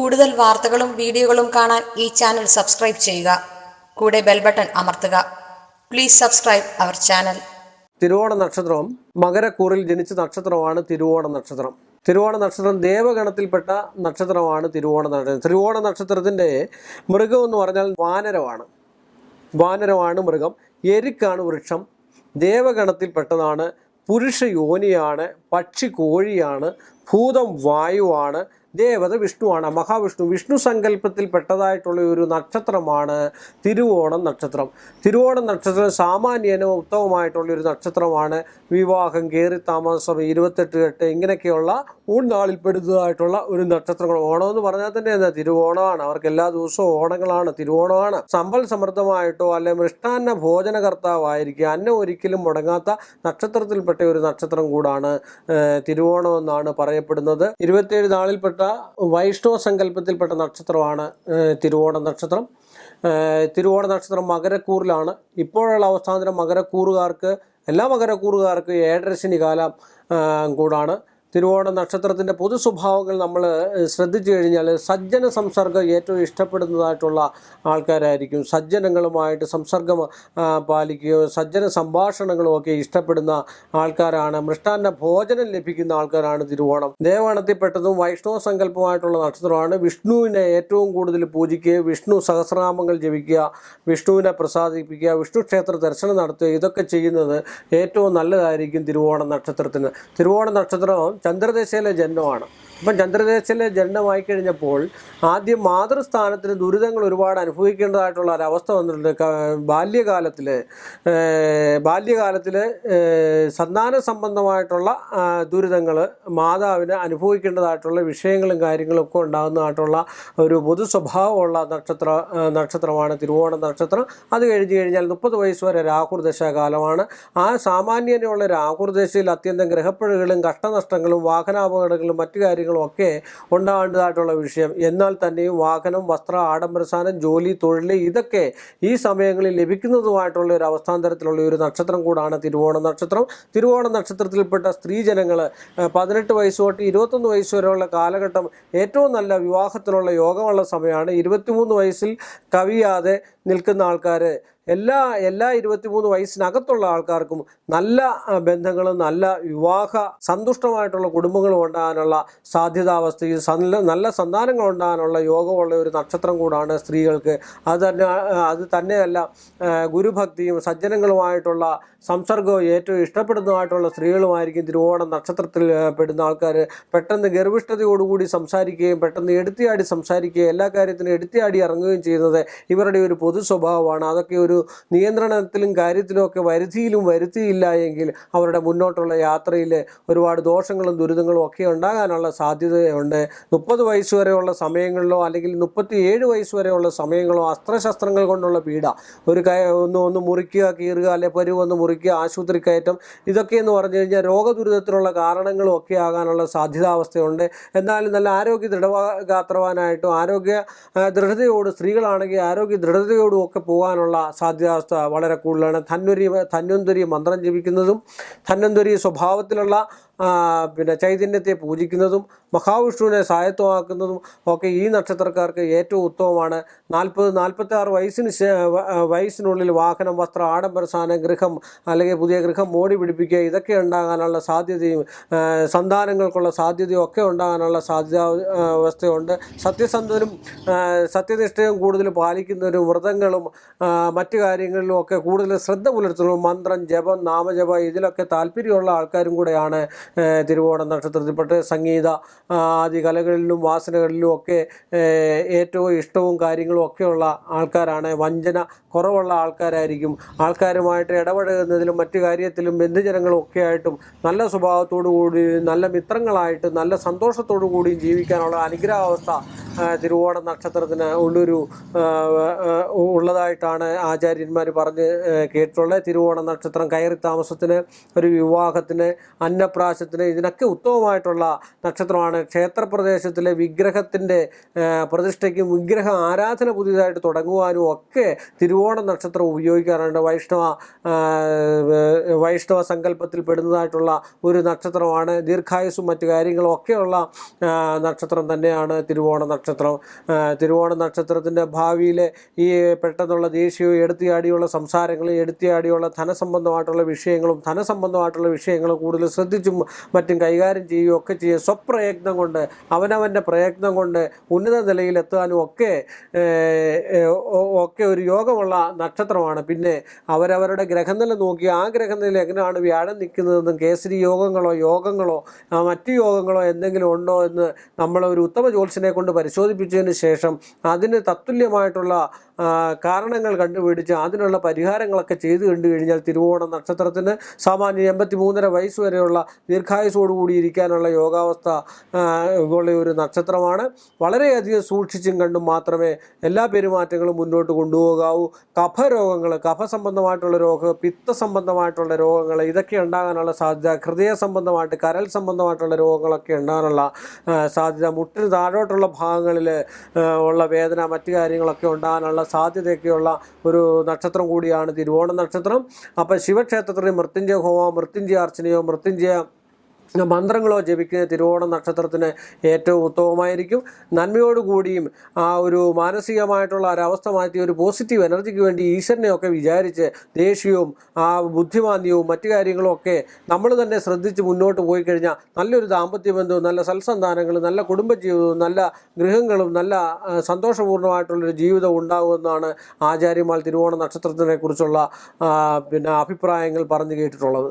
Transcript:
കൂടുതൽ വാർത്തകളും വീഡിയോകളും കാണാൻ ഈ ചാനൽ സബ്സ്ക്രൈബ് ചെയ്യുക. കൂടെ ബെൽ ബട്ടൺ അമർത്തുക. Please subscribe our channel. തിരുവോണ നക്ഷത്രം മകരക്കൂറിൽ ജനിച്ച നക്ഷത്രമാണ് തിരുവോണ നക്ഷത്രം. തിരുവോണ നക്ഷത്രം ദേവഗണത്തിൽപ്പെട്ട നക്ഷത്രമാണ് തിരുവോണ നക്ഷത്രം. തിരുവോണ നക്ഷത്രത്തിന്റെ മൃഗം എന്ന് പറഞ്ഞാൽ വാനരമാണ് വാനരമാണ് മൃഗം. എരിക്കാണ് വൃക്ഷം. ദേവഗണത്തിൽപ്പെട്ടതാണ് പുരുഷ യോനിയാണ് പക്ഷി കോഴിയാണ് ഭൂതം വായുവാണ് ദേവത വിഷ്ണുവാണ് മഹാവിഷ്ണു. വിഷ്ണു സങ്കല്പത്തിൽപ്പെട്ടതായിട്ടുള്ള ഒരു നക്ഷത്രമാണ് തിരുവോണം നക്ഷത്രം. തിരുവോണം നക്ഷത്രം സാമാന്യനും ഉത്തമമായിട്ടുള്ള ഒരു നക്ഷത്രമാണ് വിവാഹം കയറി താമസം ഇരുപത്തെട്ട് കെട്ട് ഇങ്ങനെയൊക്കെയുള്ള ഊൺനാളിൽ പെടുന്നതായിട്ടുള്ള ഒരു നക്ഷത്രങ്ങൾ. ഓണം എന്ന് പറഞ്ഞാൽ തന്നെ എന്താ? തിരുവോണമാണ്. അവർക്ക് എല്ലാ ദിവസവും ഓണങ്ങളാണ്. തിരുവോണമാണ്. സമ്പൽ സമൃദ്ധമായിട്ടോ അല്ലെ മൃഷ്ടാന്ന ഭോജനകർത്താവായിരിക്കുക അന്നം ഒരിക്കലും മുടങ്ങാത്ത നക്ഷത്രത്തിൽപ്പെട്ട ഒരു നക്ഷത്രം കൂടാണ് തിരുവോണം എന്നാണ് പറയപ്പെടുന്നത്. ഇരുപത്തിയേഴ് നാളിൽപ്പെട്ട വൈഷ്ണവ സങ്കല്പത്തിൽപ്പെട്ട നക്ഷത്രമാണ് തിരുവോണ നക്ഷത്രം. തിരുവോണ നക്ഷത്രം മകരക്കൂറിലാണ്. ഇപ്പോഴുള്ള അവസ്ഥാന്തരം മകരക്കൂറുകാർക്ക് എല്ലാ മകരക്കൂറുകാർക്കും ഏഴരശനി കാലം കൂടാണ്. തിരുവോണ നക്ഷത്രത്തിന്റെ പൊതു സ്വഭാവങ്ങൾ നമ്മൾ ശ്രദ്ധിച്ചു കഴിഞ്ഞാൽ സജ്ജന സംസർഗം ഏറ്റവും ഇഷ്ടപ്പെടുന്നതായിട്ടുള്ള ആൾക്കാരായിരിക്കും. സജ്ജനങ്ങളുമായിട്ട് സംസർഗം പാലിക്കുകയോ സജ്ജന സംഭാഷണങ്ങളും ഒക്കെ ഇഷ്ടപ്പെടുന്ന ആൾക്കാരാണ് മൃഷ്ടാന്ന ഭോജനം ലഭിക്കുന്ന ആൾക്കാരാണ് തിരുവോണം. ദേവഗണത്തിൽപ്പെട്ടതും വൈഷ്ണവ സങ്കല്പമായിട്ടുള്ള നക്ഷത്രമാണ് വിഷ്ണുവിനെ ഏറ്റവും കൂടുതൽ പൂജിക്കുക വിഷ്ണു സഹസ്രനാമങ്ങൾ ജപിക്കുക വിഷ്ണുവിനെ പ്രസാദിപ്പിക്കുക വിഷ്ണു ക്ഷേത്ര ദർശനം നടത്തുക. ഇതൊക്കെ ചെയ്യുന്നത് ഏറ്റവും നല്ലതായിരിക്കും തിരുവോണ നക്ഷത്രത്തിന്. തിരുവോണ നക്ഷത്രം ചന്ദ്രദേശയിലെ ജന്മമാണ് അപ്പം ചന്ദ്രദേശയിലെ ജന്മമായി കഴിഞ്ഞപ്പോൾ ആദ്യം മാതൃസ്ഥാനത്തിന് ദുരിതങ്ങൾ ഒരുപാട് അനുഭവിക്കേണ്ടതായിട്ടുള്ള ഒരവസ്ഥ വന്നിട്ടുണ്ട്. ബാല്യകാലത്തിൽ ബാല്യകാലത്തിൽ സന്താന സംബന്ധമായിട്ടുള്ള ദുരിതങ്ങൾ മാതാവിന് അനുഭവിക്കേണ്ടതായിട്ടുള്ള വിഷയങ്ങളും കാര്യങ്ങളും ഒക്കെ ഉണ്ടാകുന്നതായിട്ടുള്ള ഒരു പൊതു സ്വഭാവമുള്ള നക്ഷത്ര നക്ഷത്രമാണ് തിരുവോണ നക്ഷത്രം. അത് കഴിഞ്ഞ് കഴിഞ്ഞാൽ മുപ്പത് വയസ്സ് വരെ രാഹുർദശ കാലമാണ് ആ സാമാന്യനുള്ള രാഹുർദശയിൽ അത്യന്തം ഗ്രഹപ്പിഴകളും കഷ്ടനഷ്ടങ്ങളും വാഹനാപകടങ്ങളും മറ്റു കാര്യങ്ങളും ഒക്കെ ഉണ്ടാകേണ്ടതായിട്ടുള്ള വിഷയം. എന്നാൽ തന്നെയും വാഹനം വസ്ത്ര ആഡംബരസാനം ജോലി തൊഴിൽ ഇതൊക്കെ ഈ സമയങ്ങളിൽ ലഭിക്കുന്നതുമായിട്ടുള്ള ഒരു അവസ്ഥാന്തരത്തിലുള്ള ഒരു നക്ഷത്രം കൂടാണ് തിരുവോണ നക്ഷത്രം. തിരുവോണ നക്ഷത്രത്തിൽപ്പെട്ട സ്ത്രീജനങ്ങൾ പതിനെട്ട് വയസ്സ് തൊട്ട് ഇരുപത്തൊന്ന് വയസ്സ് വരെയുള്ള കാലഘട്ടം ഏറ്റവും നല്ല വിവാഹത്തിനുള്ള യോഗമുള്ള സമയമാണ്. ഇരുപത്തിമൂന്ന് വയസ്സിൽ കവിയാതെ നിൽക്കുന്ന ആൾക്കാർ എല്ലാ എല്ലാ ഇരുപത്തിമൂന്ന് വയസ്സിനകത്തുള്ള ആൾക്കാർക്കും നല്ല ബന്ധങ്ങളും നല്ല വിവാഹ സന്തുഷ്ടമായിട്ടുള്ള കുടുംബങ്ങളും ഉണ്ടാകാനുള്ള സാധ്യതാവസ്ഥയും നല്ല നല്ല സന്താനങ്ങൾ ഉണ്ടാകാനുള്ള യോഗമുള്ള ഒരു നക്ഷത്രം കൂടാണ് സ്ത്രീകൾക്ക്. അത് തന്നെ അത് തന്നെയല്ല ഗുരുഭക്തിയും സജ്ജനങ്ങളുമായിട്ടുള്ള സംസർഗവും ഏറ്റവും ഇഷ്ടപ്പെടുന്നതായിട്ടുള്ള സ്ത്രീകളുമായിരിക്കും തിരുവോണം നക്ഷത്രത്തിൽ പെടുന്ന ആൾക്കാർ. പെട്ടെന്ന് ഗർഭിഷ്ഠതയോടുകൂടി സംസാരിക്കുകയും പെട്ടെന്ന് എടുത്തിയാടി സംസാരിക്കുകയും എല്ലാ കാര്യത്തിനും എടുത്തിയാടി ഇറങ്ങുകയും ചെയ്യുന്നത് ഇവരുടെ ഒരു പൊതു സ്വഭാവമാണ്. അതൊക്കെ ഒരു നിയന്ത്രണത്തിലും കാര്യത്തിലും ഒക്കെ വരുത്തിയിലും വരുത്തിയില്ല എങ്കിൽ അവരുടെ മുന്നോട്ടുള്ള യാത്രയിൽ ഒരുപാട് ദോഷങ്ങളും ദുരിതങ്ങളും ഒക്കെ ഉണ്ടാകാനുള്ള സാധ്യതയുണ്ട്. മുപ്പത് വയസ്സ് വരെയുള്ള സമയങ്ങളിലോ അല്ലെങ്കിൽ മുപ്പത്തി ഏഴ് വയസ്സ് വരെയുള്ള സമയങ്ങളോ അസ്ത്രശസ്ത്രങ്ങൾ കൊണ്ടുള്ള പീഡ ഒരു കയ ഒന്ന് ഒന്ന് മുറിക്കുക കീറുക അല്ലെ പരുവ് ഒന്ന് മുറിക്കുക ആശുപത്രി കയറ്റം ഇതൊക്കെ എന്ന് പറഞ്ഞു കഴിഞ്ഞാൽ രോഗദുരിതത്തിനുള്ള കാരണങ്ങളും ഒക്കെ ആകാനുള്ള സാധ്യതാവസ്ഥയുണ്ട്. എന്നാലും നല്ല ആരോഗ്യ ദൃഢഗാത്രവാനായിട്ടും ആരോഗ്യ ദൃഢതയോട് സ്ത്രീകളാണെങ്കിൽ ആരോഗ്യ ദൃഢതയോടും ഒക്കെ പോകാനുള്ള സാധ്യതാവസ്ഥ വളരെ കൂടുതലാണ്. ധന്വരി ധന്വന്തരി മന്ത്രം ജപിക്കുന്നതും ധന്വന്തരി സ്വഭാവത്തിലുള്ള പിന്നെ ചൈതന്യത്തെ പൂജിക്കുന്നതും മഹാവിഷ്ണുവിനെ സായത്വമാക്കുന്നതും ഒക്കെ ഈ നക്ഷത്രക്കാർക്ക് ഏറ്റവും ഉത്തമമാണ്. നാൽപ്പത് നാൽപ്പത്തി ആറ് വയസ്സിന് വയസ്സിനുള്ളിൽ വാഹനം വസ്ത്രം ആഡംബര സാധനം ഗൃഹം അല്ലെങ്കിൽ പുതിയ ഗൃഹം മോടി പിടിപ്പിക്കുക ഇതൊക്കെ ഉണ്ടാകാനുള്ള സാധ്യതയും സന്താനങ്ങൾക്കുള്ള സാധ്യതയും ഒക്കെ ഉണ്ടാകാനുള്ള സാധ്യത ആ, അവസ്ഥയുണ്ട്. സത്യസന്ധനും സത്യനിഷ്ഠയും കൂടുതൽ പാലിക്കുന്നവരും വ്രതങ്ങളും മറ്റ് കാര്യങ്ങളിലും ഒക്കെ കൂടുതൽ ശ്രദ്ധ പുലർത്തുന്നു മന്ത്രം ജപം നാമജപം ഇതിലൊക്കെ താല്പര്യമുള്ള ആൾക്കാരും കൂടെയാണ് തിരുവോണ നക്ഷത്രത്തിൽപ്പെട്ട് സംഗീത ആദ്യ ആദി കലകളിലും വാസനകളിലും ഒക്കെ ഏറ്റവും ഇഷ്ടവും കാര്യങ്ങളും ഒക്കെയുള്ള ആൾക്കാരാണ്. വഞ്ചന കുറവുള്ള ആൾക്കാരായിരിക്കും. ആൾക്കാരുമായിട്ട് ഇടപഴകുന്നതിലും മറ്റു കാര്യത്തിലും ബന്ധുജനങ്ങളും ഒക്കെ ആയിട്ടും നല്ല സ്വഭാവത്തോടു കൂടി നല്ല മിത്രങ്ങളായിട്ട് നല്ല സന്തോഷത്തോടു കൂടിയും ജീവിക്കാനുള്ള അനുഗ്രഹാവസ്ഥ തിരുവോണ നക്ഷത്രത്തിന് ഉള്ളൊരു ഉള്ളതായിട്ടാണ് ആചാര്യന്മാർ പറഞ്ഞ് കേട്ടിട്ടുള്ളത്. തിരുവോണ നക്ഷത്രം കയറി താമസത്തിന് ഒരു വിവാഹത്തിന് അന്നപ്രാശ വിദ്യാഭ്യാസത്തിന് ഇതിനൊക്കെ ഉത്തമമായിട്ടുള്ള നക്ഷത്രമാണ്. ക്ഷേത്രപ്രദേശത്തിലെ വിഗ്രഹത്തിന്റെ പ്രതിഷ്ഠയ്ക്കും വിഗ്രഹ ആരാധന പുതിയതായിട്ട് തുടങ്ങുവാനും ഒക്കെ തിരുവോണ നക്ഷത്രം ഉപയോഗിക്കാറുണ്ട്. വൈഷ്ണവ വൈഷ്ണവ സങ്കല്പത്തിൽ പെടുന്നതായിട്ടുള്ള ഒരു നക്ഷത്രമാണ്. ദീർഘായുസും മറ്റു കാര്യങ്ങളും ഒക്കെയുള്ള നക്ഷത്രം തന്നെയാണ് തിരുവോണ നക്ഷത്രം. തിരുവോണ നക്ഷത്രത്തിന്റെ ഭാവിയിലെ ഈ പെട്ടെന്നുള്ള ദേഷ്യവും എടുത്തിയാടിയുള്ള സംസാരങ്ങളും എടുത്തിയാടിയുള്ള ധനസംബന്ധമായിട്ടുള്ള വിഷയങ്ങളും ധനസംബന്ധമായിട്ടുള്ള വിഷയങ്ങളും കൂടുതൽ ശ്രദ്ധിച്ചും മറ്റും കൈകാര്യം ചെയ്യുകയും ഒക്കെ ചെയ്യുക സ്വപ്രയത്നം കൊണ്ട് അവനവന്റെ പ്രയത്നം കൊണ്ട് ഉന്നത നിലയിലെത്താനും ഒക്കെ ഒക്കെ ഒരു യോഗമുള്ള നക്ഷത്രമാണ്. പിന്നെ അവരവരുടെ ഗ്രഹനില നോക്കി ആ ഗ്രഹനില എങ്ങനെയാണ് വ്യാഴം നിൽക്കുന്നതെന്നും കേസരി യോഗങ്ങളോ യോഗങ്ങളോ മറ്റു യോഗങ്ങളോ എന്തെങ്കിലും ഉണ്ടോ എന്ന് നമ്മൾ ഒരു ഉത്തമ ജ്യോത്സ്യനെ കൊണ്ട് പരിശോധിപ്പിച്ചതിന് ശേഷം അതിന് തത്തുല്യമായിട്ടുള്ള കാരണങ്ങൾ കണ്ടുപിടിച്ച് അതിനുള്ള പരിഹാരങ്ങളൊക്കെ ചെയ്തു കണ്ടു കഴിഞ്ഞാൽ തിരുവോണം നക്ഷത്രത്തിന് സാമാന്യം എൺപത്തി മൂന്നര വയസ്സ് വരെയുള്ള ദീർഘായുസോടു കൂടി ഇരിക്കാനുള്ള യോഗാവസ്ഥ ഉള്ള ഒരു നക്ഷത്രമാണ്. വളരെയധികം സൂക്ഷിച്ചും കണ്ടും മാത്രമേ എല്ലാ പെരുമാറ്റങ്ങളും മുന്നോട്ട് കൊണ്ടുപോകാവൂ. കഫരോഗങ്ങൾ കഫ സംബന്ധമായിട്ടുള്ള രോഗം പിത്ത സംബന്ധമായിട്ടുള്ള രോഗങ്ങൾ ഇതൊക്കെ ഉണ്ടാകാനുള്ള സാധ്യത ഹൃദയ സംബന്ധമായിട്ട് കരൽ സംബന്ധമായിട്ടുള്ള രോഗങ്ങളൊക്കെ ഉണ്ടാകാനുള്ള സാധ്യത മുട്ടിന് താഴോട്ടുള്ള ഭാഗങ്ങളിൽ ഉള്ള വേദന മറ്റു കാര്യങ്ങളൊക്കെ ഉണ്ടാകാനുള്ള സാധ്യതയൊക്കെയുള്ള ഒരു നക്ഷത്രം കൂടിയാണ് തിരുവോണ നക്ഷത്രം. അപ്പോൾ ശിവക്ഷേത്രത്തിൽ മൃത്യുഞ്ജയ ഹോമോ മൃത്യുഞ്ജയ അർച്ചനയോ മൃത്യുഞ്ജയ മന്ത്രങ്ങളോ ജപിക്കുന്ന തിരുവോണ നക്ഷത്രത്തിന് ഏറ്റവും ഉത്തമമായിരിക്കും. നന്മയോടുകൂടിയും ആ ഒരു മാനസികമായിട്ടുള്ള ഒരവസ്ഥ മാറ്റി ഒരു പോസിറ്റീവ് എനർജിക്ക് വേണ്ടി ഈശ്വരനെയൊക്കെ വിചാരിച്ച് ദേഷ്യവും ആ ബുദ്ധിമാന്ദ്യവും മറ്റു കാര്യങ്ങളും ഒക്കെ നമ്മൾ തന്നെ ശ്രദ്ധിച്ച് മുന്നോട്ട് പോയി കഴിഞ്ഞാൽ നല്ലൊരു ദാമ്പത്യ ബന്ധവും നല്ല സൽസന്താനങ്ങളും നല്ല കുടുംബജീവിതവും നല്ല ഗൃഹങ്ങളും നല്ല സന്തോഷപൂർണമായിട്ടുള്ളൊരു ജീവിതം ഉണ്ടാകുമെന്നാണ് ആചാര്യമാൾ തിരുവോണ നക്ഷത്രത്തിനെ കുറിച്ചുള്ള പിന്നെ അഭിപ്രായങ്ങൾ പറഞ്ഞു കേട്ടിട്ടുള്ളത്.